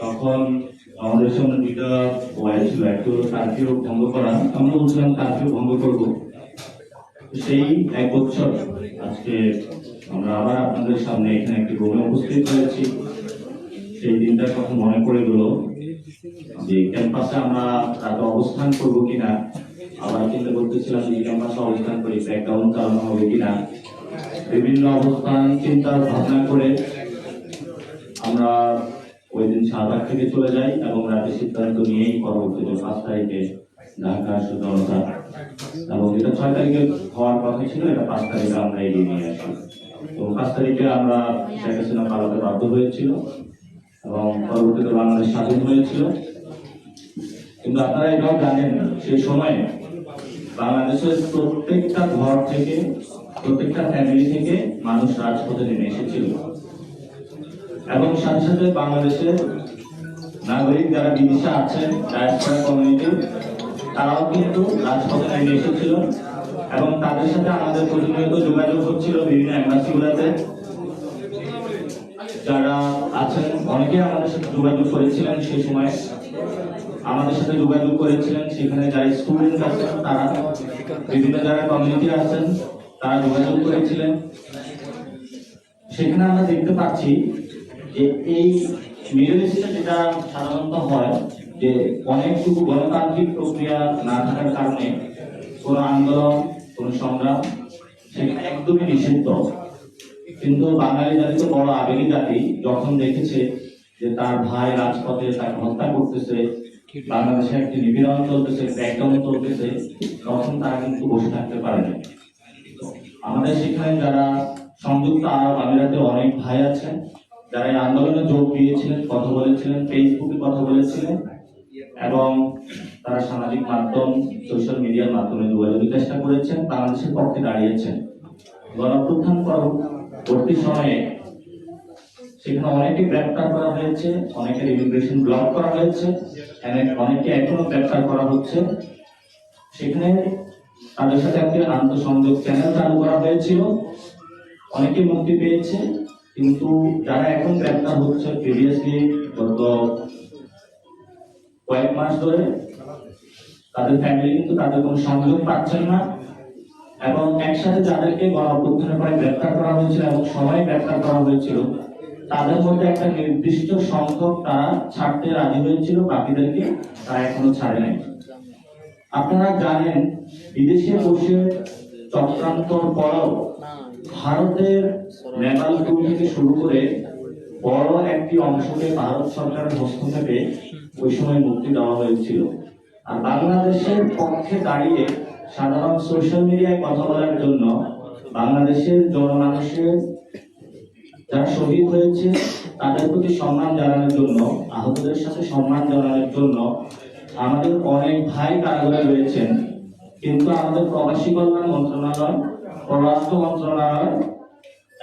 তখন আমাদের সামনে দুইটা ওয়াই ছিল একটি কার্ফিউ ভঙ্গ করা। আমরা বলছিলাম কার্ফিউ ভঙ্গ করব। সেই এক বছর আজকে আমরা আবার আপনাদের সামনে এখানে একটি রুমে উপস্থিত হয়েছি। সেই দিনটার কথা মনে পড়ে গেল যে ক্যাম্পাসে আমরা রাতে অবস্থান করব কিনা, আবার চিন্তা করতেছিলাম যে ক্যাম্পাসে অবস্থান করি ব্যাকগ্রাউন্ড চালানো হবে কিনা। বিভিন্ন অবস্থান চিন্তা ভাবনা করে আমরা ওই দিন শাহবাগ থেকে চলে যাই এবং রাতে সিদ্ধান্ত নিয়েই পরবর্তীতে পাঁচ তারিখে ঢাকা জনতা এবং এটা ছয় তারিখে হওয়ার কথা ছিল, এটা পাঁচ তারিখে আমরা এগিয়ে নিয়ে আসি। তো পাঁচ তারিখে আমরা শেখ হাসিনা পালাতে বাধ্য হয়েছিল এবং পরবর্তীতে বাংলাদেশ স্বাধীন হয়েছিল। কিন্তু আপনারা এটাও জানেন, সেই সময়ে বাংলাদেশের প্রত্যেকটা ঘর থেকে, প্রত্যেকটা ফ্যামিলি থেকে মানুষ রাজপথে নেমে এসেছিল। এবং সাথে বাংলাদেশের নাগরিক যারা বিদেশে আছেন ডায়াসপোরা কমিউনিটি তারাও কিন্তু রাজপথে নেমে এসেছিল এবং তাদের সাথে আমাদের প্রতিনিয়ত যোগাযোগ হচ্ছিল বিভিন্ন এম্বাসিগুলোতে যারা আছেন অনেকে আমাদের সাথে যোগাযোগ করেছিলেন সেই সময়। আমাদের সাথে যোগাযোগ করেছিলেন সেখানে যারা স্টুডেন্ট আছেন, তারা বিভিন্ন যারা কমিউনিটি আছেন, তারা যোগাযোগ করেছিলেন। সেখানে আমরা দেখতে পাচ্ছি এই যেটা সাধারণত হয়, যে অনেকটুকু গণতান্ত্রিক প্রক্রিয়া না থাকার কারণে কোনো আন্দোলন সংগ্রাম সেখানে একদমই নিষিদ্ধ। কিন্তু বাঙালি জাতি তো বড় আবেগী জাতি, যখন দেখেছে যে তার ভাই রাজপথে তাকে হত্যা করতেছে, বাংলাদেশে একটি নিপীড়ন চলতেছে, ব্যাকডাউন চলতেছে, তখন তারা কিন্তু বসে থাকতে পারে না আমাদের সেখানে যারা সংযুক্ত আরব আমিরাতে অনেক ভাই আছেন যারা এই আন্দোলনে যোগ দিয়েছিলেন, কথা বলেছিলেন ফেসবুকে কথা বলেছিলেন, এবং তারা সামাজিক মাধ্যম সোশ্যাল মিডিয়ার মাধ্যমে যোগাযোগের চেষ্টা করেছেন, বাংলাদেশের পক্ষে দাঁড়িয়েছেন। গণপ্রধান পরবর্তী সময়ে সেখানে অনেকে গ্রেপ্তার করা হয়েছে, অনেকের ইমিগ্রেশন ব্লক করা হয়েছে অনেকে এখনও গ্রেপ্তার করা হচ্ছে। সেখানে তাদের সাথে একটি আন্তঃসংযোগ চ্যানেল চালু করা হয়েছিল, অনেকে মুক্তি পেয়েছে। কিন্তু যারা এখন গ্রেপ্তার হচ্ছে প্রিভিয়াসলি গত কয়েক মাস ধরে, তাদের ফ্যামিলি কিন্তু তাদের কোনো সংযোগ পাচ্ছেন না এবং একসাথে যাদেরকে গণঅভ্যুত্থানের পরে গ্রেপ্তার করা হয়েছিল এবং সবাই গ্রেপ্তার করা হয়েছিল, তাদের মধ্যে একটা নির্দিষ্ট সংখ্যক তারা ছাড়তে রাজি হয়েছিল, বাকিদেরকে তারা এখনও ছাড়ে নাই। আপনারা জানেন, বিদেশে বসে চক্রান্তর পরও ভারতের নেপালপুর থেকে শুরু করে বড় একটি অংশকে ভারত সরকারের হস্তক্ষেপে ওই সময় মুক্তি দেওয়া হয়েছিল। আর বাংলাদেশের পক্ষে দাঁড়িয়ে সাধারণ সোশ্যাল মিডিয়ায় কথা বলার জন্য বাংলাদেশের জনমানুষের যারা শহীদ হয়েছে, তাদের প্রতি সম্মান জানানোর জন্য, আহতদের সাথে সম্মান জানানোর জন্য আমাদের অনেক ভাই কারাগারে রয়েছেন। কিন্তু আমাদের প্রবাসী কল্যাণ মন্ত্রণালয়, পররাষ্ট্র মন্ত্রণালয়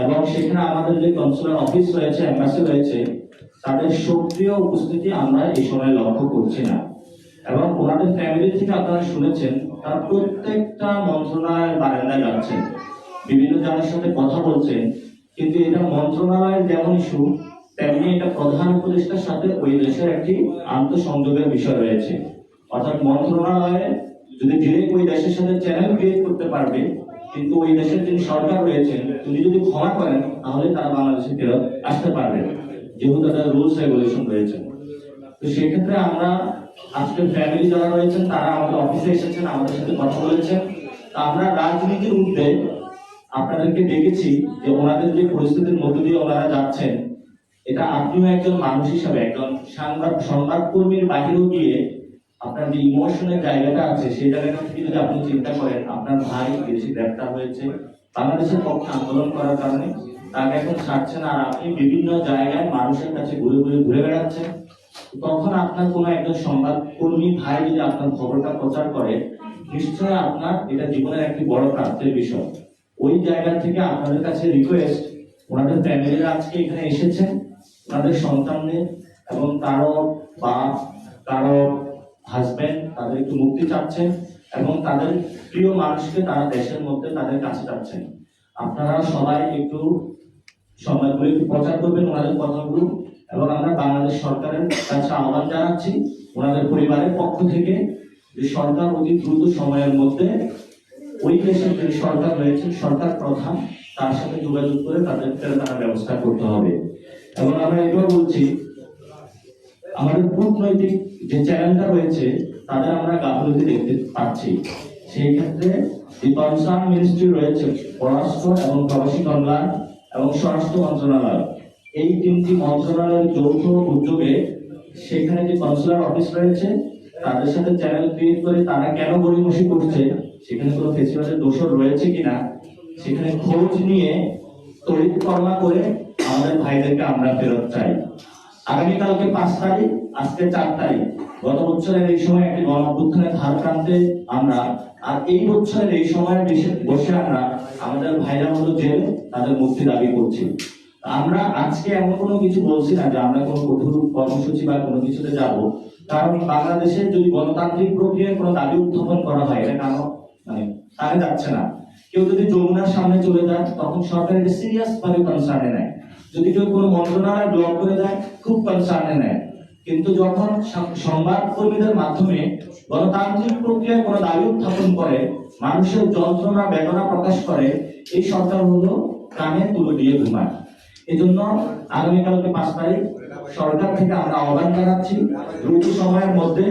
এবং সেখানে আমাদের যে কনসুলার অফিস রয়েছে এম্বাসি রয়েছে, তাদের সক্রিয় উপস্থিতি আমরা এই সময় লক্ষ্য করছি না। এবং ওনাদের ফ্যামিলি থেকে আপনারা শুনেছেন, তারা প্রত্যেকটা মন্ত্রণালয়ের বারান্দায় যাচ্ছেন বিভিন্ন জনের সাথে কথা বলছেন কিন্তু এটা মন্ত্রণালয়ের যেমন ইস্যু তেমনি এটা প্রধান উপদেষ্টার সাথে ওই দেশের একটি আন্তঃসংযোগের বিষয় রয়েছে। অর্থাৎ মন্ত্রণালয়ে যদি ডিরেক্ট ওই দেশের সাথে চ্যানেল ক্রিয়েট করতে পারবে কিন্তু ওই দেশের যিনি সরকার রয়েছেন, তিনি যদি ক্ষমা করেন, তাহলে তারা বাংলাদেশে ফেরত আসতে পারবে যেহেতু তাদের রুলস রেগুলেশন রয়েছে। তো সেক্ষেত্রে আমরা, আজকে ফ্যামিলি যারা রয়েছেন, তারা আমাদের অফিসে এসেছেন, আমাদের সাথে কথা বলেছেন। তা আমরা রাজনীতির ঊর্ধ্বে আপনাদেরকে দেখেছি যে ওনাদের যে পরিস্থিতির মধ্য দিয়ে ওনারা যাচ্ছেন, এটা আপনিও একজন মানুষ হিসাবে, একজন সংবাদ, সংবাদকর্মীর বাহিরেও গিয়ে আপনার যে ইমোশনের জায়গাটা আছে, সেই জায়গাটা যদি আপনি চিন্তা করেন, আপনার ভাই বিদেশে গ্রেপ্তার হয়েছে, বাংলাদেশের পক্ষে আন্দোলন করার কারণে তাকে এখন ছাড়ছে না, আর আপনি বিভিন্ন জায়গায় মানুষের কাছে ঘুরে ঘুরে ঘুরে বেড়াচ্ছেন, তখন আপনার কোনো একজন সংবাদকর্মী ভাই যদি আপনার খবরটা প্রচার করে, নিশ্চয়ই আপনার এটা জীবনের একটি বড় প্রাপ্তির বিষয়। ওই জায়গা থেকে আপনাদের কাছে রিকোয়েস্ট ওনাদের ফ্যামিলিরা আজকে এখানে এসেছেন, ওনাদের সন্তানদের এবং কারও বাপ, কারও হাজবেন্ড তাদের একটু মুক্তি চাচ্ছেন এবং তাদের প্রিয় মানুষকে তারা দেশের মধ্যে তাদের কাছে চাচ্ছেন আপনারা সবাই একটু সংবাদগুলো একটু প্রচার করবেন ওনাদের কথাগুলো এবং আমরা বাংলাদেশ সরকারের কাছে আহ্বান জানাচ্ছি ওনাদের পরিবারের পক্ষ থেকে যে সরকার অতি দ্রুত সময়ের মধ্যে ওই দেশের যে সরকার রয়েছে, সরকার প্রধান, তার সাথে যোগাযোগ করে তাদের তারা ব্যবস্থা করতে হবে। এবং আমরা এটাও বলছি আমাদের কূটনৈতিক যে চ্যানেলটা রয়েছে, তাদের আমরা গাফলতি দেখতে পাচ্ছি। সেই ক্ষেত্রে কনসার্ন মিনিস্ট্রি রয়েছে, পররাষ্ট্র এবং প্রবাসী কল্যাণ এবং স্বরাষ্ট্র মন্ত্রণালয়। এই তিনটি মন্ত্রণালয়ের যৌথ উদ্যোগে সেখানে যে কনসুলার অফিস রয়েছে, তাদের সাথে চ্যানেল ক্রিয়েট করে তারা কেন গড়িমসি করছে, সেখানে কোনো ফেস্টিভ্যালের দোষর রয়েছে কিনা, সেখানে খোঁজ নিয়ে তড়িৎ কর্মা করে আমাদের ভাইদেরকে আমরা ফেরত চাই। আগামীকালকে পাঁচ তারিখ, আজকে চার তারিখ। গত বছরের এই সময় একটি গণ অভ্যুত্থানের ধার প্রান্তে আমরা, আর এই বছরের এই সময় বসে আমরা আমাদের ভাইরা মতো জেলে তাদের মুক্তি দাবি করছি। আমরা আজকে এমন কোনো কিছু বলছি না যে আমরা কোনো কঠোর কর্মসূচি বা কোনো কিছুতে যাব। কারণ বাংলাদেশে যদি গণতান্ত্রিক প্রক্রিয়ায় কোনো দাবি উত্থাপন করা হয়, এটা কেন? মানে কানে যাচ্ছে না। কেউ যদি যমুনার সামনে চলে যায়, তখন সরকার এটা সিরিয়াস ভাবে কনসার্নে নেয়। যদি কেউ কোনো মন্ত্রণালয় ব্লক করে দেয়, খুব কনসার্নে নেয়। কিন্তু যখন সংবাদ কর্মীদের মাধ্যমে গণতান্ত্রিক প্রক্রিয়ায় কোনো দাবি উত্থাপন করে, মানুষের যন্ত্রণা, বেদনা প্রকাশ করে, এই সরকার হলো কানে তুলে দিয়ে ঘুমায়। এই জন্য আগামীকালকে পাঁচ তারিখ সরকার থেকে আমরা আহ্বান জানাচ্ছি, দ্রুত সময়ের মধ্যে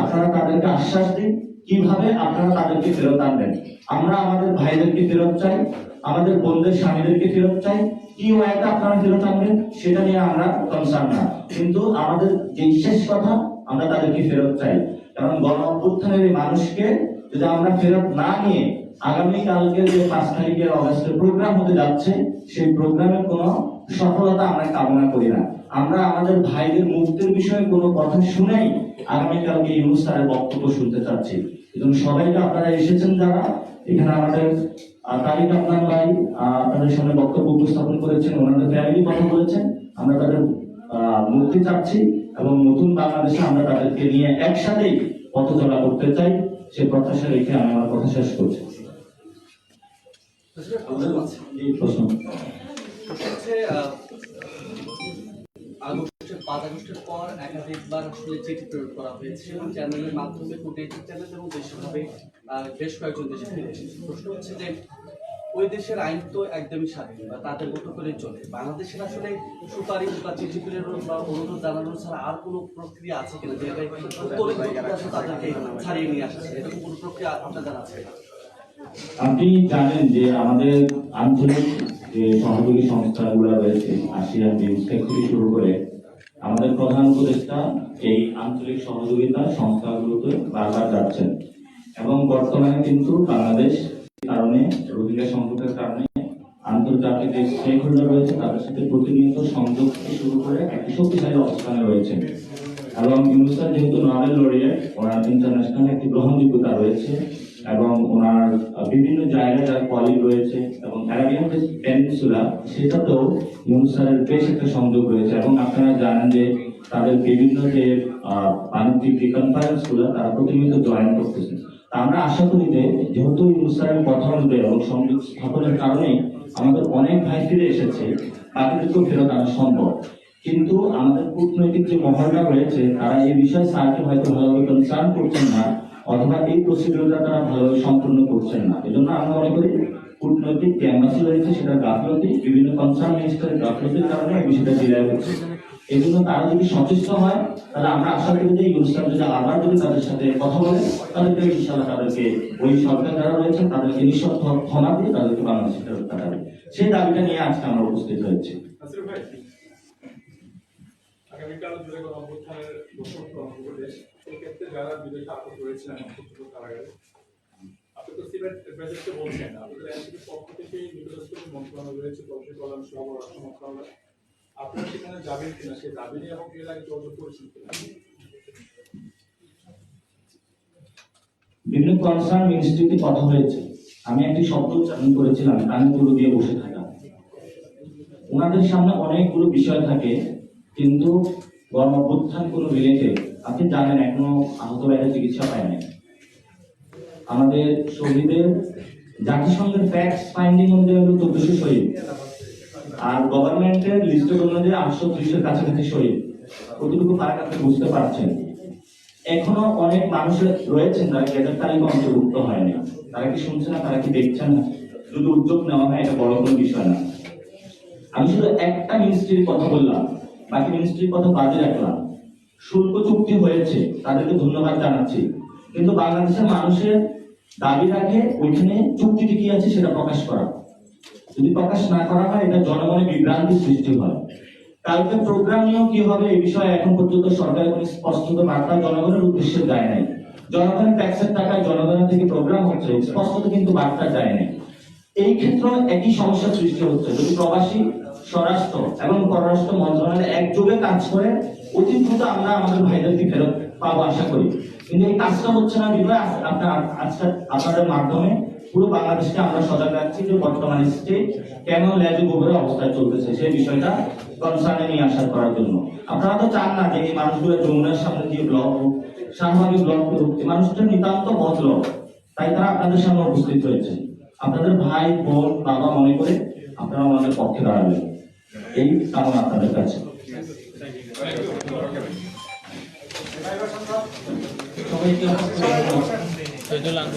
আপনারা তাদেরকে আশ্বাস দিন। কীভাবে আপনারা তাদেরকে ফেরত আনবেন? আমরা আমাদের ভাইদেরকে ফেরত চাই, আমাদের বোনদের স্বামীদেরকে ফেরত চাই। কি ওয়াইতে আপনারা ফেরত আনবেন? সেটা নিয়ে আমরা কনসার্ন না। কিন্তু আমাদের যে শেষ কথা, আমরা তাদেরকে ফেরত চাই। কারণ গণ অভ্যুত্থানের এই মানুষকে যদি আমরা ফেরত না নিয়ে আগামীকালকে যে পাঁচ তারিখের অগস্টের প্রোগ্রাম হতে যাচ্ছে, সেই প্রোগ্রামের কোনো সফলতা আমরা কামনা করি না। আমরা আমাদের ভাইদের মুক্তির বিষয়ে কোনো কথা শুনেই আগামীকালকে ইউনুস স্যারের বক্তব্য শুনতে চাচ্ছি। এবং সবাইকে আপনারা এসেছেন যারা এখানে আমাদের তারিক আপনার ভাই আপনাদের সামনে বক্তব্য উপস্থাপন করেছেন ওনাদের ফ্যামিলি কথা বলেছেন। আমরা তাদের আহ, মুক্তি চাচ্ছি এবং নতুন বাংলাদেশে আমরা তাদেরকে নিয়ে একসাথেই পথ চলা করতে চাই। সে প্রত্যাশা রেখে আমি আমার কথা শেষ করছি। প্রশ্ন। হচ্ছে আগস্টের পাঁচ আগস্টের পর একাধিকবার আসলে চিঠি প্রেরণ করা হয়েছে। চ্যানেলের মাধ্যমে কূটনৈতিক চ্যানেল এবং দেশীয়ভাবে বেশ কয়েকজন দেশে ফিরে প্রশ্ন হচ্ছে যে, ওই দেশের আইন তো একদমই স্বাধীন বা তাদের মতো করে চলে। বাংলাদেশের আসলে সুপারিশ বা চিঠি প্রেরণ বা অনুরোধ জানানো ছাড়া আর কোনো প্রক্রিয়া আছে কিনা? যে তাদেরকে ছাড়িয়ে নিয়ে আসছে। এরকম কোনো প্রক্রিয়া আপনার জানা আছে আপনি জানেন যে আমাদের আঞ্চলিক যে সহযোগী সংস্থাগুলো রয়েছে আসিয়ান বিমস্টেক থেকে শুরু করে আমাদের প্রধান উপদেষ্টা এই আঞ্চলিক সহযোগিতা সংস্থাগুলোতে বারবার যাচ্ছেন। এবং বর্তমানে কিন্তু বাংলাদেশ কারণে, রোহিঙ্গা সংকটের কারণে আন্তর্জাতিক যে স্টেক হোল্ডার রয়েছে, তাদের সাথে প্রতিনিয়ত সংযোগ শুরু করে একটি শক্তিশালী অবস্থানে রয়েছে এবং ইউনুসার যেহেতু নোবেল লরিয়েট ওনার ইন্টারন্যাশনাল একটি গ্রহণযোগ্যতা রয়েছে। এবং ওনার বিভিন্ন জায়গায় তার কলিগ রয়েছে এবং অ্যারাবিয়ান পেনিনসুলা সেটাতেও ইউনুসারের বেশ একটা সংযোগ রয়েছে এবং আপনারা জানেন যে তাদের বিভিন্ন যে বাণিজ্যিক যে কনফারেন্সগুলো তারা প্রতিনিয়ত জয়েন করতেছে। আমরা আশা করি যে যেহেতু ইউনুসারের কথা অনুযায়ী এবং সংযোগ স্থাপনের কারণেই আমাদের অনেক ভাই ফিরে এসেছে বাকিদেরকেও ফেরত আনা সম্ভব। কিন্তু আমাদের কূটনৈতিক যে মহলটা রয়েছে, তারা এই বিষয়ে স্যারকে হয়তো ভালোভাবে কনসার্ন করছেন না। অথবা এই প্রসিডিউরটা তারা ভালোভাবে সম্পূর্ণ করছেন না। এজন্য আমরা মনে করি কূটনৈতিক যে রয়েছে, সেটা গাফলতি, বিভিন্ন কনসার্ন মিনিস্টারের গাফলতির কারণে এই বিষয়টা ডিলাই হচ্ছে জন্য তারা যদি সচেষ্ট হয়, তাহলে আমরা আশা করি যে ইউনুস্টার যদি আবার যদি তাদের সাথে কথা বলে তাদেরকে ইনশাল্লাহ তাদেরকে, ওই সরকার যারা রয়েছেন, তাদেরকে নিঃশর্ত ক্ষমা দিয়ে তাদেরকে বাংলাদেশে ফেরত পাঠাবে সেই দাবিটা নিয়ে আজকে আমরা উপস্থিত হয়েছি। আগামীকাল জুড়ে গণ অভ্যুত্থানের কর্মপ্রদেশ সেক্ষেত্রে যারা বিদেশে আটক রয়েছিলেন কারাগারে, আপনি তো বলছেন আপনাদের এনসিপির পক্ষ থেকে নির্দেশ মন্ত্রণালয় রয়েছে কল্যাণ সহ রাষ্ট্র মন্ত্রণালয়। আপনারা সেখানে যাবেন কিনা? সেই দাবি নিয়ে এবং করেছেন কিনা? বিভিন্ন কনসার্ন কথা হয়েছে। আমি একটি শব্দ উচ্চারণ করেছিলাম, কানে দিয়ে বসে থাকা। ওনাদের সামনে অনেকগুলো বিষয় থাকে, কিন্তু গণ অভ্যুত্থান কোনো রিলেটেড আপনি জানেন, এখনও আহত বাইরে চিকিৎসা পায় নাই আমাদের শহীদের জাতিসংঘের ফ্যাক্টস ফাইন্ডিং অনুযায়ী হলো শহীদ। আর গভর্নমেন্টের লিস্টের অনুযায়ী আটশো ত্রিশের কাছাকাছি শহীদ। কতটুকু ফারাক আপনি বুঝতে পারছেন? এখনও অনেক মানুষ রয়েছেন যারা গেজেট তালিকা অন্তর্ভুক্ত হয়নি। তারা কি শুনছে না, তারা কি দেখছেন না? যদি উদ্যোগ নেওয়া হয়, এটা বড় কোনো বিষয় না। আমি শুধু একটা মিনিস্ট্রির কথা বললাম, বাকি মিনিস্ট্রির কথা বাদে রাখলাম। শুল্ক চুক্তি হয়েছে, তাদেরকে ধন্যবাদ জানাচ্ছি। কিন্তু বাংলাদেশের মানুষের দাবি রাখে ওইখানে চুক্তিতে কি আছে সেটা প্রকাশ করা। যদি প্রকাশ না করা হয়, এটা জনগণের বিভ্রান্তি সৃষ্টি হয়। কালকে প্রোগ্রাম নিয়েও কি হবে এই বিষয়ে এখন পর্যন্ত সরকারের কোনো স্পষ্ট বার্তা জনগণের উদ্দেশ্যে যায় নাই। জনগণের ট্যাক্সের টাকায় জনগণের থেকে প্রোগ্রাম হচ্ছে স্পষ্ট কিন্তু বার্তা যায় নাই। এই ক্ষেত্রে একই সমস্যা সৃষ্টি হচ্ছে। যদি প্রবাসী, স্বরাষ্ট্র এবং পররাষ্ট্র মন্ত্রণালয় একযোগে কাজ করে অতি দ্রুত আমরা আমাদের ভাইদেরকে ফেরত পাবো আশা করি। কিন্তু এই কাজটা হচ্ছে না বিধায় আপনার, আজকে আপনাদের মাধ্যমে পুরো বাংলাদেশকে আমরা সজাগ রাখছি যে বর্তমান স্টেট কেন লেজু গোবরের অবস্থায় চলতেছে, সেই বিষয়টা কনসার্নে নিয়ে আসার করার জন্য। আপনারা তো চান না যে এই মানুষগুলো যমুনার সামনে দিয়ে ব্লক হোক স্বাভাবিক ব্লক করুক, এই মানুষটা নিতান্ত বদল তাই তারা আপনাদের সামনে উপস্থিত হয়েছে। আপনাদের ভাই, বোন, বাবা মনে করে আপনারা আমাদের পক্ষে দাঁড়াবেন। এই কামনা আপনাদের কাছে। সবাইকে অসংখ্য ধন্যবাদ।